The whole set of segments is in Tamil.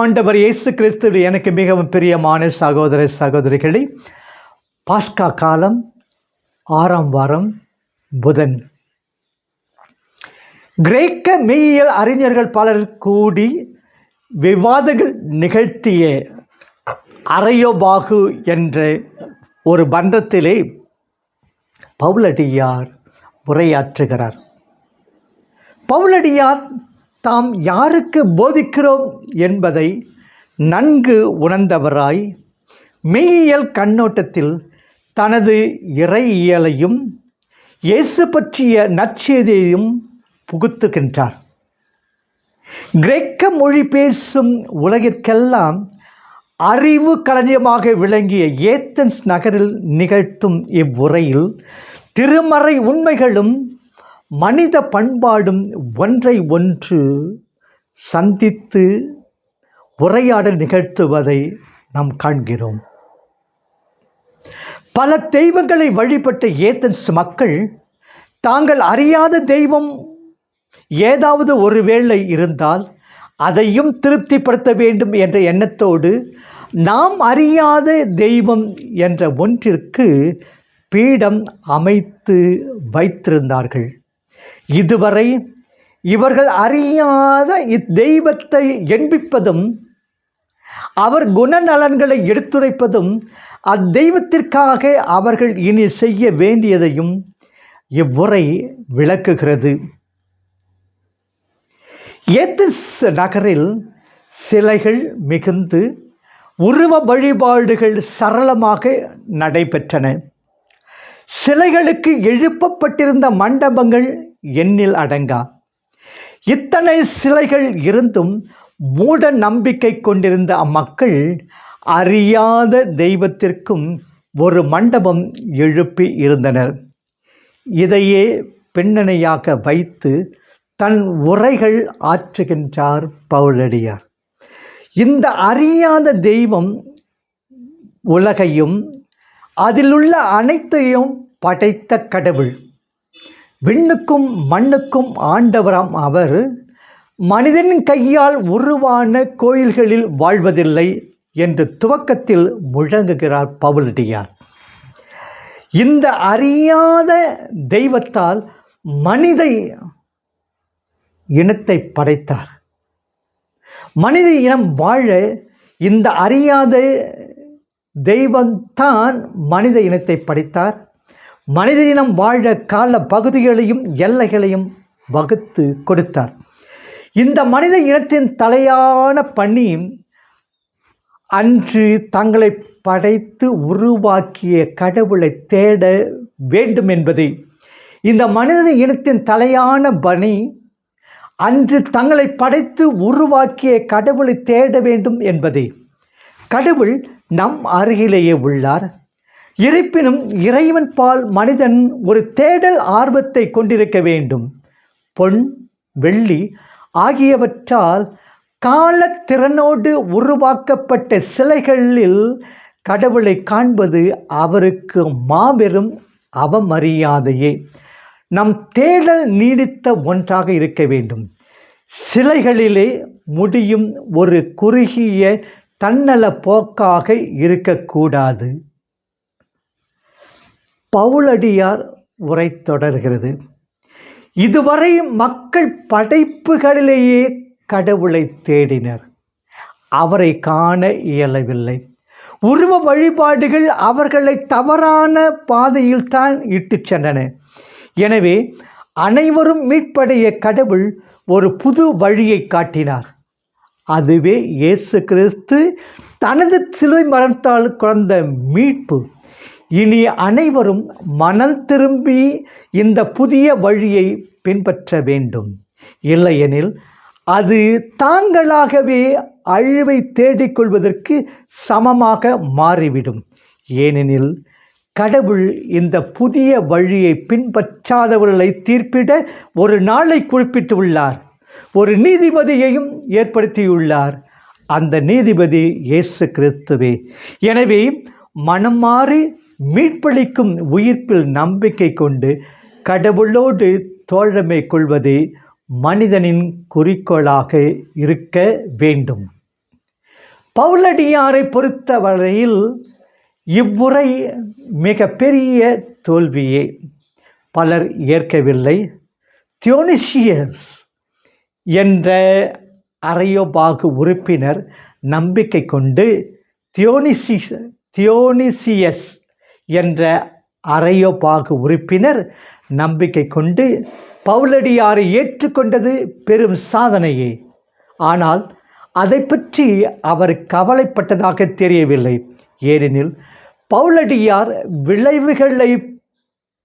ஆண்டவர் இயேசு கிறிஸ்து எனக்கு மிகவும் பிரியமான சகோதர சகோதரிகளே பாஸ்கா காலம் ஆறாம் வாரம் புதன். கிரேக்க மெய்யியல் அறிஞர்கள் பலர் கூடி விவாதங்கள் நிகழ்த்திய அரையோபாகு என்ற ஒரு பண்டத்திலே பவுலடியார் உரையாற்றுகிறார். பவுலடியார் தாம் யாருக்கு போதிக்கிறோம் என்பதை நன்கு உணர்ந்தவராய் மெய்யியல் கண்ணோட்டத்தில் தனது இறையியலையும் இயேசு பற்றிய நற்செய்தியையும் புகுத்துகின்றார். கிரேக்க மொழி பேசும் உலகிற்கெல்லாம் அறிவு களஞ்சியமாக விளங்கிய ஏத்தன்ஸ் நகரில் நிகழ்த்தும் இவ்வுரையில் திருமறை உண்மைகளும் மனித பண்பாடும் ஒன்றை ஒன்று சந்தித்து உரையாடல் நிகழ்த்துவதை நாம் காண்கிறோம். பல தெய்வங்களை வழிபட்ட ஏத்தன்ஸ் மக்கள் தாங்கள் அறியாத தெய்வம் ஏதாவது ஒருவேளை இருந்தால் அதையும் திருப்திப்படுத்த வேண்டும் என்ற எண்ணத்தோடு நாம் அறியாத தெய்வம் என்ற ஒன்றிற்கு பீடம் அமைத்து வைத்திருந்தார்கள். இதுவரை இவர்கள் அறியாத இத்தெய்வத்தை எண்பிப்பதும் அவர் குணநலன்களை எடுத்துரைப்பதும் அத்தெய்வத்திற்காக அவர்கள் இனி செய்ய வேண்டியதையும் இவ்வுரை விளக்குகிறது. ஏத்திஸ் நகரில் சிலைகள் மிகுந்து உருவ வழிபாடுகள் சரளமாக நடைபெற்றன. சிலைகளுக்கு எழுப்பப்பட்டிருந்த மண்டபங்கள் எண்ணில் அடங்கா. இத்தனை சிலைகள் இருந்தும் மூட நம்பிக்கை கொண்டிருந்த அம்மக்கள் அறியாத தெய்வத்திற்கும் ஒரு மண்டபம் எழுப்பி இருந்தனர். இதையே பின்னணியாக வைத்து தன் உரைகள் ஆற்றுகின்றார் பவுலடியார். இந்த அறியாத தெய்வம் உலகையும் அதிலுள்ள அனைத்தையும் படைத்த கடவுள். விண்ணுக்கும் மண்ணுக்கும் ஆண்டவராம் அவர் மனிதனின் கையால் உருவான கோயில்களில் வாழ்வதில்லை என்று துவக்கத்தில் முழங்குகிறார் பவுலடியார். இந்த அறியாத தெய்வத்தால் மனித இனத்தை படைத்தார். மனித இனம் வாழ இந்த அறியாத தெய்வம்தான் மனித இனத்தை படைத்தார். மனித இனம் வாழ கால பகுதிகளையும் எல்லைகளையும் வகுத்து கொடுத்தார். இந்த மனித இனத்தின் தலையான பணி அன்று தங்களை படைத்து உருவாக்கிய கடவுளை தேட வேண்டும் என்பதை. இந்த மனித இனத்தின் தலையான பணி அன்று தங்களை படைத்து உருவாக்கிய கடவுளை தேட வேண்டும் என்பதே. கடவுள் நம் அருகிலேயே உள்ளார். இருப்பினும் இறைவன் பால் மனிதன் ஒரு தேடல் ஆர்வத்தை கொண்டிருக்க வேண்டும். பொன் வெள்ளி ஆகியவற்றால் காலத்திறனோடு உருவாக்கப்பட்ட சிலைகளில் கடவுளை காண்பது அவருக்கு மாபெரும் அவமரியாதையே. நம் தேடல் நீடித்த ஒன்றாக இருக்க வேண்டும். சிலைகளிலே முடியும் ஒரு குறுகிய தன்னல போக்காக இருக்கக்கூடாது. பவுலடியார் உரை தொடர்கிறது. இதுவரை மக்கள் படைப்புகளிலேயே கடவுளை தேடினர். அவரை காண இயலவில்லை. உருவ வழிபாடுகள் அவர்களை தவறான பாதையில் தான் இட்டுச் சென்றன. எனவே அனைவரும் மீட்படைய கடவுள் ஒரு புது வழியை காட்டினார். அதுவே இயேசு கிறிஸ்து தனது சிலுவை மரத்தால் குழந்த மீட்பு. இனி அனைவரும் மனம் திரும்பி இந்த புதிய வழியை பின்பற்ற வேண்டும். இல்லையெனில் அது தாங்களாகவே அழிவை தேடிக்கொள்வதற்கு சமமாக மாறிவிடும். ஏனெனில் கடவுள் இந்த புதிய வழியை பின்பற்றாதவர்களை தீர்ப்பிட ஒரு நாளை குறிப்பிட்டுள்ளார். ஒரு நீதிபதியையும் ஏற்படுத்தியுள்ளார். அந்த நீதிபதி இயேசு கிறிஸ்துவே. எனவே மனம் மாறி மீட்பளிக்கும் உயிர்ப்பில் நம்பிக்கை கொண்டு கடவுளோடு தோழமை கொள்வதே மனிதனின் குறிக்கோளாக இருக்க வேண்டும். பவுலடியாரை பொறுத்தவரையில் இவ்வுரை மிக பெரிய தோல்வியே. பலர் ஏற்கவில்லை. தியோனிஷியஸ் என்ற அரையோபாகு உறுப்பினர் நம்பிக்கை கொண்டு தியோனிசி தியோனிசியஸ் என்ற அரையோபாகு உறுப்பினர் நம்பிக்கை கொண்டு பவுலடியாரை ஏற்றுக்கொண்டது பெரும் சாதனையே. ஆனால் அதை பற்றி அவர் கவலைப்பட்டதாக தெரியவில்லை. ஏனெனில் பவுலடியார் விளைவுகளை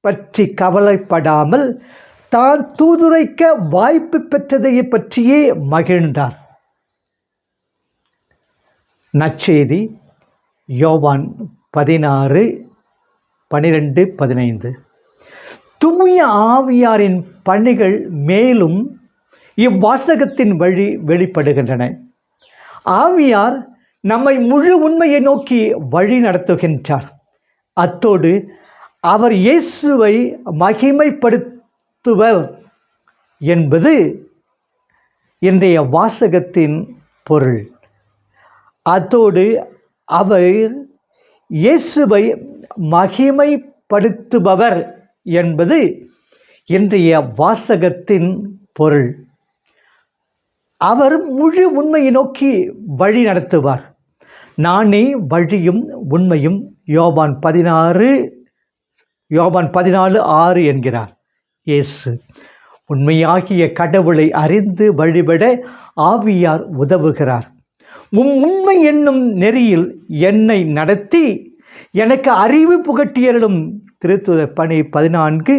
பற்றி கவலைப்படாமல் தான் தூதுரைக்க வாய்ப்பு பெற்றதை பற்றியே மகிழ்ந்தார். நச்செய்தி யோவான் பதினாறு பனிரெண்டு பதினைந்து. தூய ஆவியாரின் பணிகள் மேலும் இவ்வாசகத்தின் வழி வெளிப்படுகின்றன. ஆவியார் நம்மை முழு உண்மையை நோக்கி வழி நடத்துகின்றார். அத்தோடு அவர் இயேசுவை மகிமைப்படுத்துவர் என்பது இன்றைய வாசகத்தின் பொருள். அத்தோடு அவர் இயேசுவை மகிமைப்படுத்துபவர் என்பது இன்றைய வாசகத்தின் பொருள். அவர் முழு உண்மையை நோக்கி வழி நடத்துவார். நானே வழியும் உண்மையும் யோபான் பதினாறு யோபான் பதினாலு ஆறு என்கிறார். இயேசு உண்மையாகிய கடவுளை அறிந்து வழிபட ஆவியார் உதவுகிறார். உம் உண்மை என்னும் நெறியில் என்னை நடத்தி எனக்கு அறிவு புகட்டியலும் திருத்துதர் பணி பதினான்கு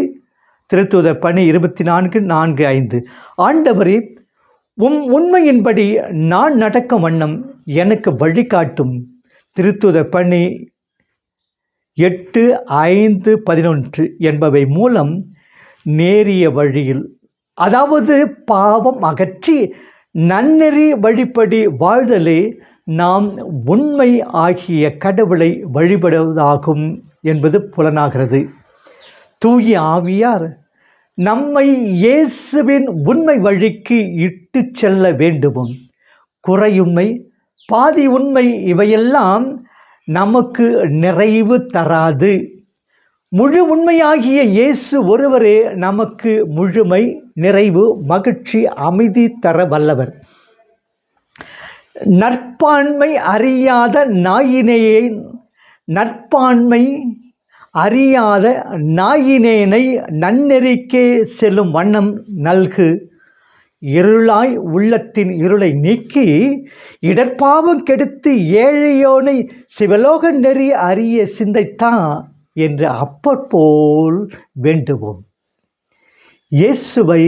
திருத்துதர் பணி இருபத்தி நான்கு நான்கு ஐந்து. ஆண்டவரே உம் உண்மையின்படி நான் நடக்கும் வண்ணம் எனக்கு வழிகாட்டும். திருத்துதர் பணி எட்டு ஐந்து பதினொன்று என்பவை மூலம் நேரிய வழியில் அதாவது பாவம் அகற்றி நன்னெறி வழிப்படி வாழ்தலே நாம் உண்மை ஆகிய கடவுளை வழிபடுவதாகும் என்பது புலனாகிறது. தூய ஆவியார் நம்மை இயேசுவின் உண்மை வழிக்கு இட்டு செல்ல வேண்டுமும். குறையுண்மை பாதி உண்மை இவையெல்லாம் நமக்கு நிறைவு தராது. முழு உண்மையாகிய இயேசு ஒருவரே நமக்கு முழுமை நிறைவு மகிழ்ச்சி அமைதி தர வல்லவர். நற்பான்மை அறியாத நாயினேயை நற்பான்மை அறியாத நாயினேனை நன்னெறிக்கே செல்லும் வண்ணம் நல்கு. இருளாய் உள்ளத்தின் இருளை நீக்கி இடர்பாவம் கெடுத்து ஏழையோனை சிவலோக நெறி அறிய சிந்தைத்தான். என்று அப்பற்போல் வேண்டுவோம். இயேசுவை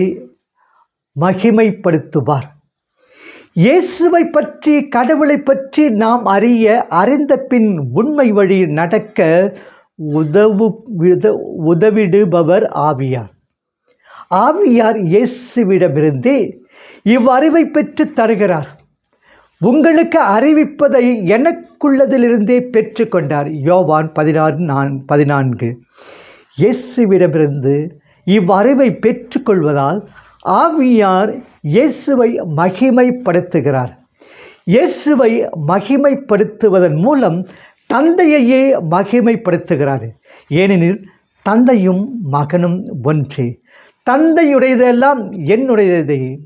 மகிமைப்படுத்துவார். இயேசுவை பற்றி கடவுளை பற்றி நாம் அறிய அறிந்த பின் உண்மை வழி நடக்க உதவு உதவிடுபவர் ஆவியார். ஆவியார் இயேசுவிடமிருந்து இவ்வறிவை பெற்று தருகிறார். உங்களுக்கு அறிவிப்பதை எனக்குள்ளதிலிருந்தே பெற்றுக்கொண்டார். யோவான் பதினாறு நான் பதினான்கு. இயேசுவிடமிருந்து இவ்வறிவை பெற்றுக்கொள்வதால் ஆவியார் இயேசுவை மகிமைப்படுத்துகிறார். இயேசுவை மகிமைப்படுத்துவதன் மூலம் தந்தையையே மகிமைப்படுத்துகிறார். ஏனெனில் தந்தையும் மகனும் ஒன்றே. தந்தையுடையதெல்லாம் என்னுடையதை.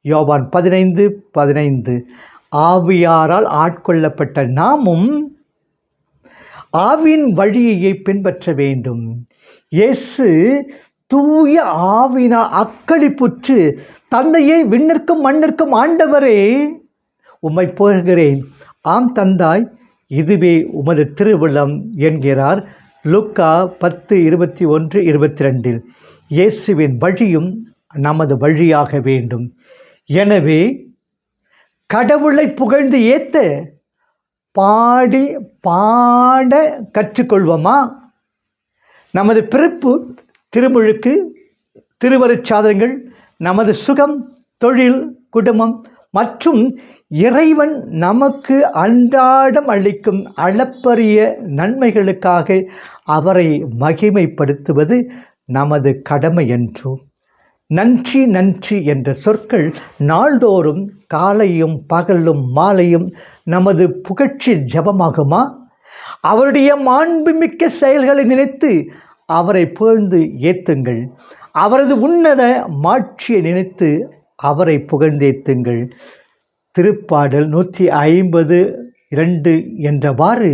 யோவான் பதினைந்து பதினைந்து. ஆவியாரால் ஆட்கொள்ளப்பட்ட நாமும் ஆவின் வழியை பின்பற்ற வேண்டும். இயேசு தூய ஆவினா அக்களிப்புற்று தந்தையை விண்ணிற்கும் மண்ணிற்கும் ஆண்டவரே உம்மை போகிறேன். ஆம் தந்தாய் இதுவே உமது திருவிழம் என்கிறார் லுக்கா பத்து இருபத்தி ஒன்று இருபத்தி ரெண்டில் இயேசுவின் வழியும் நமது வழியாக வேண்டும். எனவே கடவுளை புகழ்ந்து ஏத்த பாடி பாட கற்றுக்கொள்வோமா? நமது பிறப்பு திருமுழுக்கு திருவருட்சாதனங்கள் நமது சுகம் தொழில் குடும்பம் மற்றும் இறைவன் நமக்கு அன்றாடம் அளிக்கும் அளப்பரிய நன்மைகளுக்காக அவரை மகிமைப்படுத்துவது நமது கடமை என்றும் நன்றி நன்றி என்ற சொற்கள் நாள்தோறும் காலையும் பகலும் மாலையும் நமது புகழ்ச்சி ஜெபமாகுமா? அவருடைய மாண்புமிக்க செயல்களை நினைத்து அவரை புகழ்ந்து ஏத்துங்கள். அவரது உன்னத மாட்சியை நினைத்து அவரை புகழ்ந்தேத்துங்கள் திருப்பாடல் நூற்றி ஐம்பது இரண்டு என்றவாறு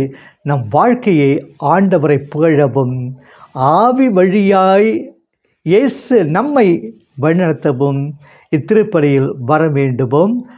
நம் வாழ்க்கையை ஆண்டவரை புகழவும். ஆவி வழியாய் இயேசு நம்மை வழிநடத்தவும் இத்திருப்பலியில் வர வேண்டுவோம்.